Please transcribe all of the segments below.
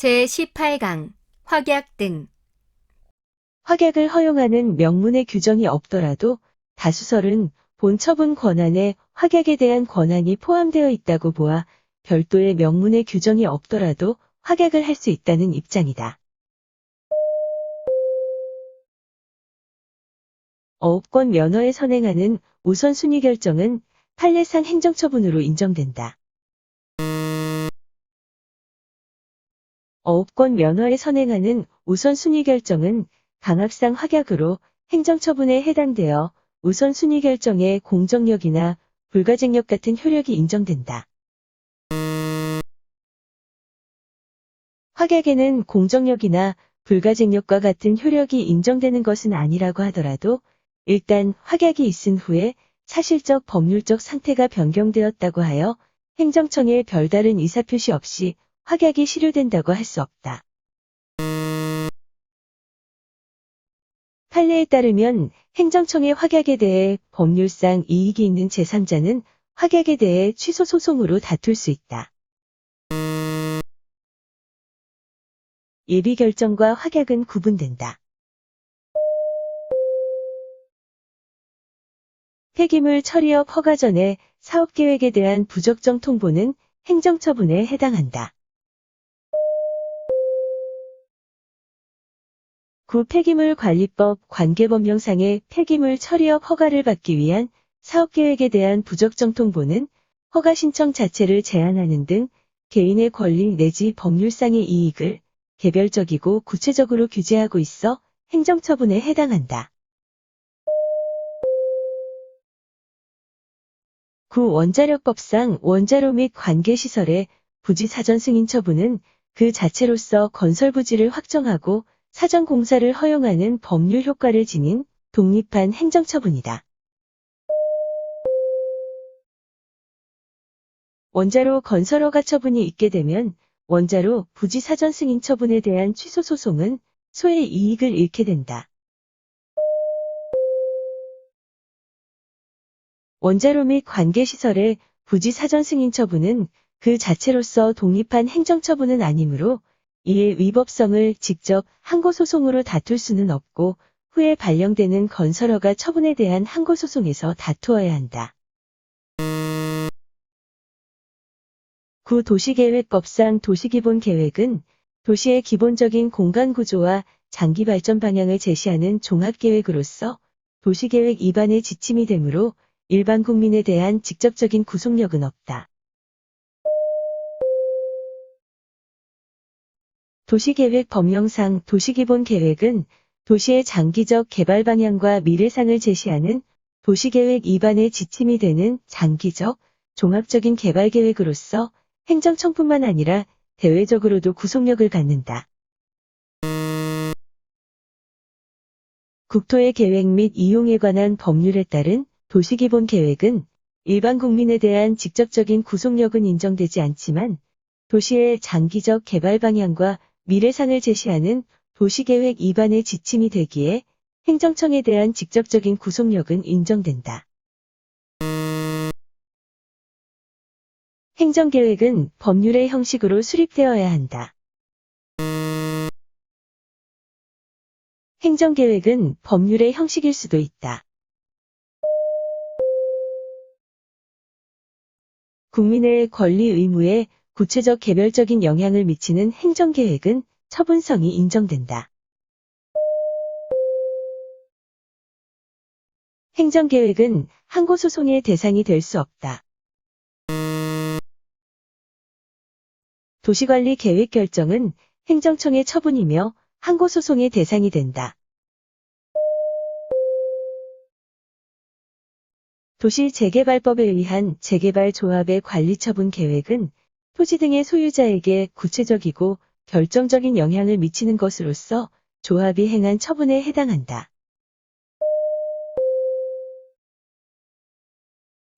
제18강 확약 등 확약을 허용하는 명문의 규정이 없더라도 다수설은 본 처분 권한에 확약에 대한 권한이 포함되어 있다고 보아 별도의 명문의 규정이 없더라도 확약을 할 수 있다는 입장이다. 어업권 면허에 선행하는 우선순위 결정은 판례상 행정처분으로 인정된다. 어업권 면허에 선행하는 우선순위 결정은 강압상 확약으로 행정처분에 해당되어 우선순위 결정의 공정력이나 불가쟁력 같은 효력이 인정된다. 확약에는 공정력이나 불가쟁력과 같은 효력이 인정되는 것은 아니라고 하더라도 일단 확약이 있은 후에 사실적 법률적 상태가 변경되었다고 하여 행정청에 별다른 의사표시 없이 확약이 실효된다고 할 수 없다. 판례에 따르면 행정청의 확약에 대해 법률상 이익이 있는 제3자는 확약에 대해 취소 소송으로 다툴 수 있다. 예비 결정과 확약은 구분된다. 폐기물 처리업 허가 전에 사업계획에 대한 부적정 통보는 행정처분에 해당한다. 구 폐기물 관리법 관계법령상의 폐기물 처리업 허가를 받기 위한 사업계획에 대한 부적정 통보는 허가 신청 자체를 제한하는 등 개인의 권리 내지 법률상의 이익을 개별적이고 구체적으로 규제하고 있어 행정처분에 해당한다. 구 원자력법상 원자로 및 관계시설의 부지 사전 승인 처분은 그 자체로서 건설 부지를 확정하고 사전 공사를 허용하는 법률 효과를 지닌 독립한 행정처분이다. 원자로 건설 허가 처분이 있게 되면 원자로 부지 사전 승인 처분에 대한 취소 소송은 소의 이익을 잃게 된다. 원자로 및 관계시설의 부지 사전 승인 처분은 그 자체로서 독립한 행정처분은 아니므로 이의 위법성을 직접 항고소송으로 다툴 수는 없고 후에 발령되는 건설허가 처분에 대한 항고소송에서 다투어야 한다. 구 도시계획법상 도시기본계획은 도시의 기본적인 공간구조와 장기 발전 방향을 제시하는 종합계획으로서 도시계획 입안의 지침이 되므로 일반 국민에 대한 직접적인 구속력은 없다. 도시계획 법령상 도시기본 계획은 도시의 장기적 개발 방향과 미래상을 제시하는 도시계획 입안의 지침이 되는 장기적, 종합적인 개발 계획으로서 행정청뿐만 아니라 대외적으로도 구속력을 갖는다. 국토의 계획 및 이용에 관한 법률에 따른 도시기본 계획은 일반 국민에 대한 직접적인 구속력은 인정되지 않지만 도시의 장기적 개발 방향과 미래상을 제시하는 도시계획 입안의 지침이 되기에 행정청에 대한 직접적인 구속력은 인정된다. 행정계획은 법률의 형식으로 수립되어야 한다. 행정계획은 법률의 형식일 수도 있다. 국민의 권리 의무에 구체적 개별적인 영향을 미치는 행정계획은 처분성이 인정된다. 행정계획은 항고소송의 대상이 될 수 없다. 도시관리 계획 결정은 행정청의 처분이며 항고소송의 대상이 된다. 도시 재개발법에 의한 재개발 조합의 관리 처분 계획은 토지 등의 소유자에게 구체적이고 결정적인 영향을 미치는 것으로서 조합이 행한 처분에 해당한다.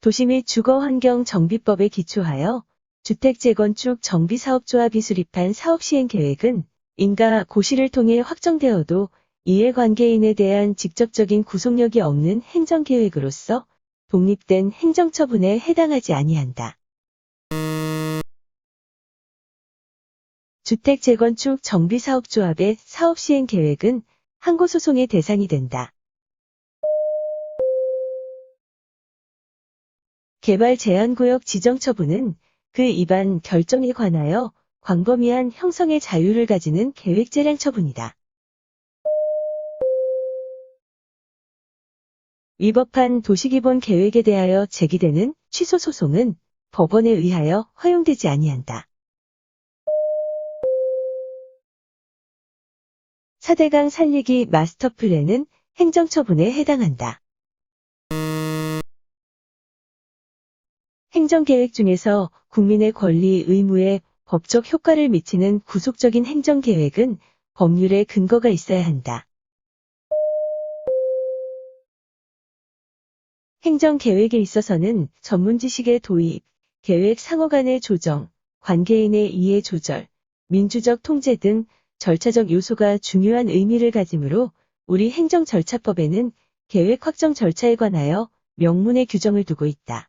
도시 및 주거환경정비법에 기초하여 주택재건축 정비사업조합이 수립한 사업시행계획은 인가 고시를 통해 확정되어도 이해관계인에 대한 직접적인 구속력이 없는 행정계획으로서 독립된 행정처분에 해당하지 아니한다. 주택 재건축 정비사업조합의 사업 시행 계획은 항고소송의 대상이 된다. 개발 제한구역 지정처분은 그 위반 결정에 관하여 광범위한 형성의 자유를 가지는 계획재량 처분이다. 위법한 도시기본 계획에 대하여 제기되는 취소 소송은 법원에 의하여 허용되지 아니한다. 4대강 살리기 마스터 플랜은 행정처분에 해당한다. 행정계획 중에서 국민의 권리, 의무에 법적 효과를 미치는 구속적인 행정계획은 법률에 근거가 있어야 한다. 행정계획에 있어서는 전문 지식의 도입, 계획 상호 간의 조정, 관계인의 이해 조절, 민주적 통제 등 절차적 요소가 중요한 의미를 가지므로 우리 행정절차법에는 계획 확정 절차에 관하여 명문의 규정을 두고 있다.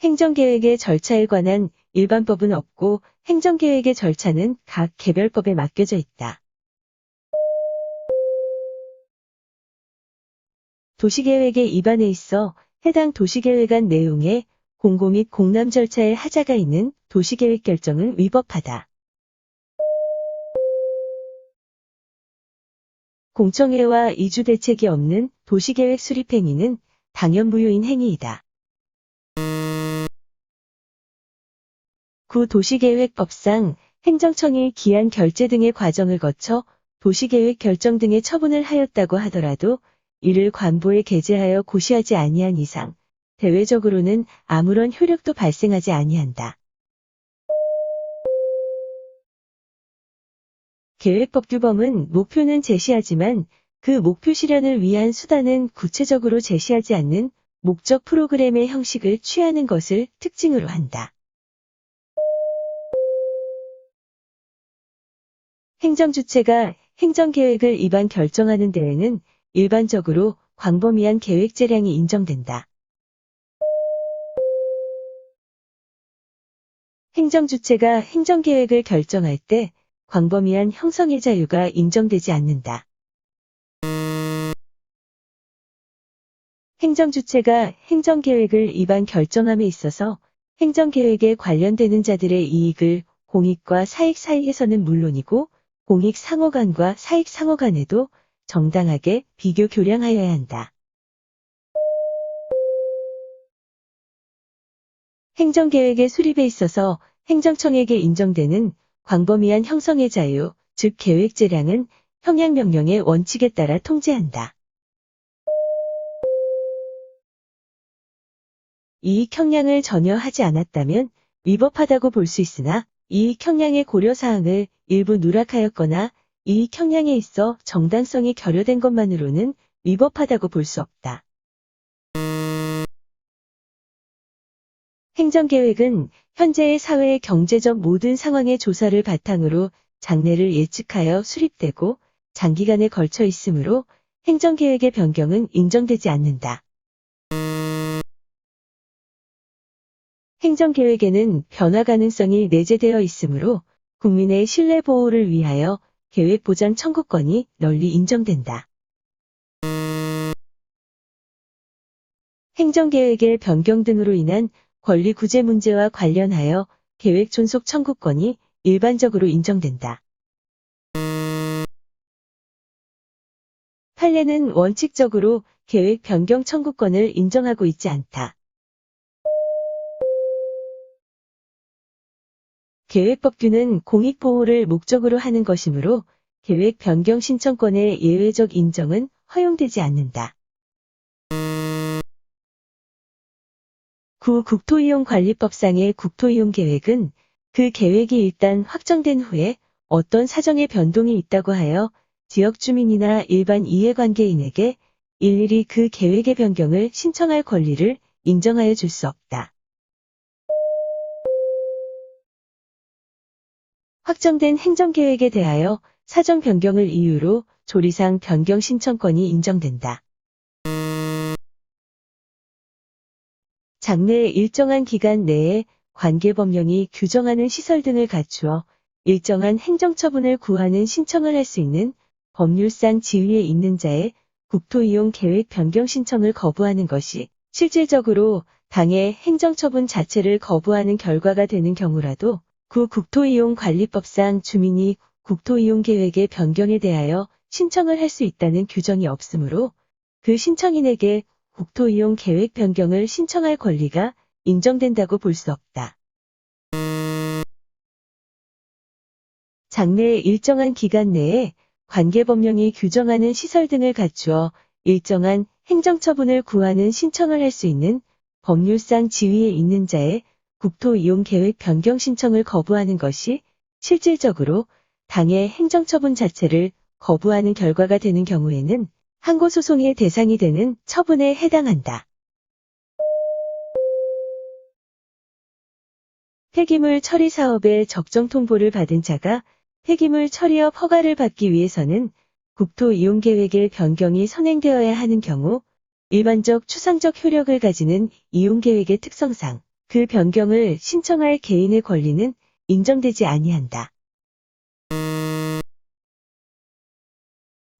행정계획의 절차에 관한 일반법은 없고 행정계획의 절차는 각 개별법에 맡겨져 있다. 도시계획의 입안에 있어 해당 도시계획안 내용에 공고 및 공람 절차의 하자가 있는 도시계획 결정은 위법하다. 공청회와 이주 대책이 없는 도시계획 수립 행위는 당연무효인 행위이다. 구 도시계획법상 행정청이 기한 결재 등의 과정을 거쳐 도시계획 결정 등의 처분을 하였다고 하더라도 이를 관보에 게재하여 고시하지 아니한 이상 대외적으로는 아무런 효력도 발생하지 아니한다. 계획법 규범은 목표는 제시하지만 그 목표 실현을 위한 수단은 구체적으로 제시하지 않는 목적 프로그램의 형식을 취하는 것을 특징으로 한다. 행정주체가 행정계획을 입안 결정하는 데에는 일반적으로 광범위한 계획 재량이 인정된다. 행정주체가 행정계획을 결정할 때 광범위한 형성의 자유가 인정되지 않는다. 행정주체가 행정계획을 입안 결정함에 있어서 행정계획에 관련되는 자들의 이익을 공익과 사익 사이에서는 물론이고 공익 상호간과 사익 상호간에도 정당하게 비교 교량하여야 한다. 행정계획의 수립에 있어서 행정청에게 인정되는 광범위한 형성의 자유, 즉 계획 재량은 형량명령의 원칙에 따라 통제한다. 이익 형량을 전혀 하지 않았다면 위법하다고 볼 수 있으나 이익 형량의 고려사항을 일부 누락하였거나 이익 형량에 있어 정당성이 결여된 것만으로는 위법하다고 볼 수 없다. 행정계획은 현재의 사회의 경제적 모든 상황의 조사를 바탕으로 장래를 예측하여 수립되고 장기간에 걸쳐 있으므로 행정계획의 변경은 인정되지 않는다. 행정계획에는 변화 가능성이 내재되어 있으므로 국민의 신뢰 보호를 위하여 계획 보장 청구권이 널리 인정된다. 행정계획의 변경 등으로 인한 권리 구제 문제와 관련하여 계획 존속 청구권이 일반적으로 인정된다. 판례는 원칙적으로 계획 변경 청구권을 인정하고 있지 않다. 계획법규는 공익보호를 목적으로 하는 것이므로 계획 변경 신청권의 예외적 인정은 허용되지 않는다. 구 국토이용관리법상의 국토이용 계획은 그 계획이 일단 확정된 후에 어떤 사정의 변동이 있다고 하여 지역 주민이나 일반 이해관계인에게 일일이 그 계획의 변경을 신청할 권리를 인정하여 줄 수 없다. 확정된 행정계획에 대하여 사정 변경을 이유로 조리상 변경 신청권이 인정된다. 장래의 일정한 기간 내에 관계법령이 규정하는 시설 등을 갖추어 일정한 행정처분을 구하는 신청을 할 수 있는 법률상 지위에 있는 자의 국토이용 계획 변경 신청을 거부하는 것이 실질적으로 당의 행정처분 자체를 거부하는 결과가 되는 경우라도 구 국토이용관리법상 주민이 국토이용 계획의 변경에 대하여 신청을 할 수 있다는 규정이 없으므로 그 신청인에게 국토 이용 계획 변경을 신청할 권리가 인정된다고 볼 수 없다. 장래의 일정한 기간 내에 관계법령이 규정하는 시설 등을 갖추어 일정한 행정처분을 구하는 신청을 할 수 있는 법률상 지위에 있는 자의 국토 이용 계획 변경 신청을 거부하는 것이 실질적으로 당의 행정처분 자체를 거부하는 결과가 되는 경우에는 항고 소송의 대상이 되는 처분에 해당한다. 폐기물 처리 사업의 적정 통보를 받은 자가 폐기물 처리업 허가를 받기 위해서는 국토 이용 계획의 변경이 선행되어야 하는 경우 일반적 추상적 효력을 가지는 이용 계획의 특성상 그 변경을 신청할 개인의 권리는 인정되지 아니한다.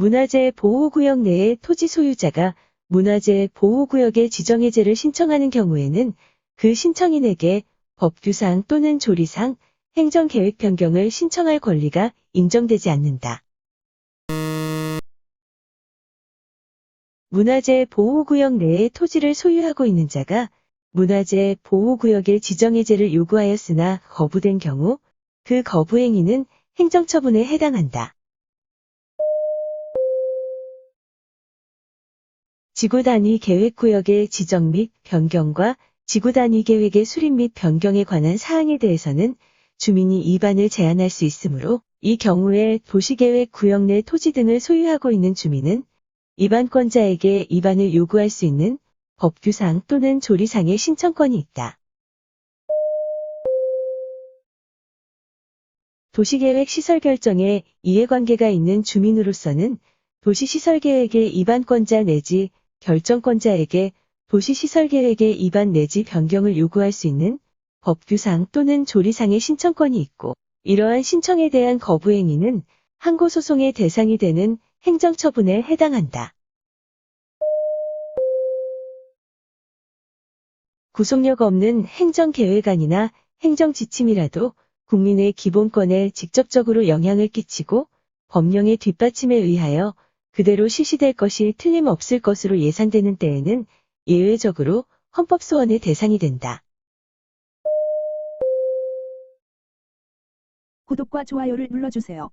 문화재 보호구역 내의 토지 소유자가 문화재 보호구역의 지정해제를 신청하는 경우에는 그 신청인에게 법규상 또는 조리상 행정계획 변경을 신청할 권리가 인정되지 않는다. 문화재 보호구역 내에 토지를 소유하고 있는 자가 문화재 보호구역의 지정해제를 요구하였으나 거부된 경우 그 거부행위는 행정처분에 해당한다. 지구 단위 계획 구역의 지정 및 변경과 지구 단위 계획의 수립 및 변경에 관한 사항에 대해서는 주민이 이반을 제한할 수 있으므로 이 경우에 도시계획 구역 내 토지 등을 소유하고 있는 주민은 이반권자에게 이반을 요구할 수 있는 법규상 또는 조리상의 신청권이 있다. 도시계획 시설 결정에 이해관계가 있는 주민으로서는 도시시설계획의 이반권자 내지 결정권자에게 도시시설계획의 이반 내지 변경을 요구할 수 있는 법규상 또는 조리상의 신청권이 있고 이러한 신청에 대한 거부행위는 항고소송의 대상이 되는 행정처분에 해당한다. 구속력 없는 행정계획안이나 행정지침이라도 국민의 기본권에 직접적으로 영향을 끼치고 법령의 뒷받침에 의하여 그대로 실시될 것이 틀림없을 것으로 예상되는 때에는 예외적으로 헌법소원의 대상이 된다. 구독과 좋아요를 눌러주세요.